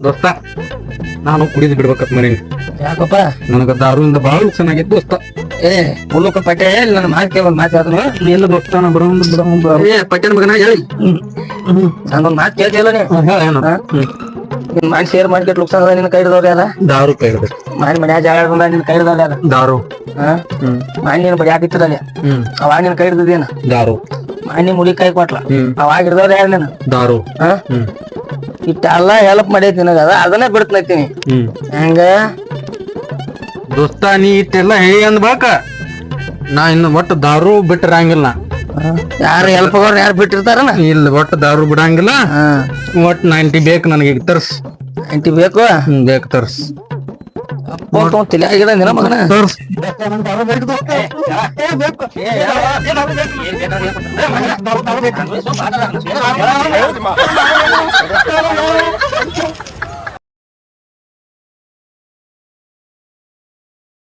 ದೋಸ್ತ ನಾನು ಕುಡಿದು ಬಿಡ್ಬೇಕತ್ ಮನೆ. ಯಾಕಪ್ಪ? ನನಗ ದಾರುವಿಂದ ಬಹಳ ಚೆನ್ನಾಗಿತ್ತು ದೋಸ್ತ. ಏ ಮುಲ್ಲುಕ ಪಟ್ಟೆ ನನ್ನ ಮಾತು ಕೇಳೋದು ಮಾತಾದ್ರು ಎಲ್ಲ ದೋಸ್ತ ನಾ ಬರೋ ಬಿಡೋಂದ್ ಏ ಪಟ್ಟೆನ ಮಗನ ಹೇಳಿ. ನಾನೊಂದು ಮಾತು ಕೇಳ್ತಿಲ್ಲ? ನಿನ್ ಮಾಡಿ ಶೇರ್ ಮಾರ್ಕೆಟ್ ಲುಕ್ಸ್ ಅದ ನಿನ್ನ ಕೈ ಹಿಡ್ದವ್ರು ಯಾರ? ದಾರು ಕೈ ಹಿಡ್ದೆ ಮಾಡಿ ಮನ್ಯಾಗ ಜಾಗ ಹಿಡ್ಕೊಂಡ ನಿನ್ನ ಕೈ ಹಿಡ್ದವ್ರು ಯಾರ? ದಾರು. ಮಾಡಿ ನೀನು ಬಡಿ ಹ್ಮ್. ಅವಾಗ ನಿನ್ನ ಕೈ ಹಿಡಿದೇನ ದಾರು. ಮಾಡಿ ಮುಡಿ ಕೈ ಕೊಟ್ಲ. ಅವಾಗ ಹಿಡ್ದವ್ರು ಯಾರ ನೀನು? ದಾರು. ಇಟ್ಟೆಲ್ಲ ಹೆಲ್ಪ್ ಮಾಡೈತಿ ನಿನಗ ಅದ ಅದನ್ನೇ ಬಿಡ್ತೈತೀನಿ ಹ್ಮ್ ಹೆಂಗ ದೋಸ್ತ ನೀ ಇಟ್ಟೆಲ್ಲ ಹೇ ಅಂದ್ಬೇಕ ನಾ ಇನ್ನು ಒಟ್ಟು ದಾರು ಬಿಟ್ಟಿರಂಗಿಲ್ಲ ಯಾರು ಹೆಲ್ಪ್ ಆಗೋರು ಯಾರು ಬಿಟ್ಟಿರ್ತಾರನ ಇಲ್ಲ ಒಟ್ಟು ದಾರು ಬಿಡಂಗಿಲ್ಲ ಹಾ ಒಟ್ಟು ನೈಂಟಿ ಬೇಕು ನನಗೆ ಈಗ ತರ್ಸ್ ಅಂಟಿ ಬೇಕು ಹ್ಮ್ ಬೇಕು ತರ್ಸ್ ತಲೆ ಆಗಿಡ ಮಗನ ತರ್ಸ್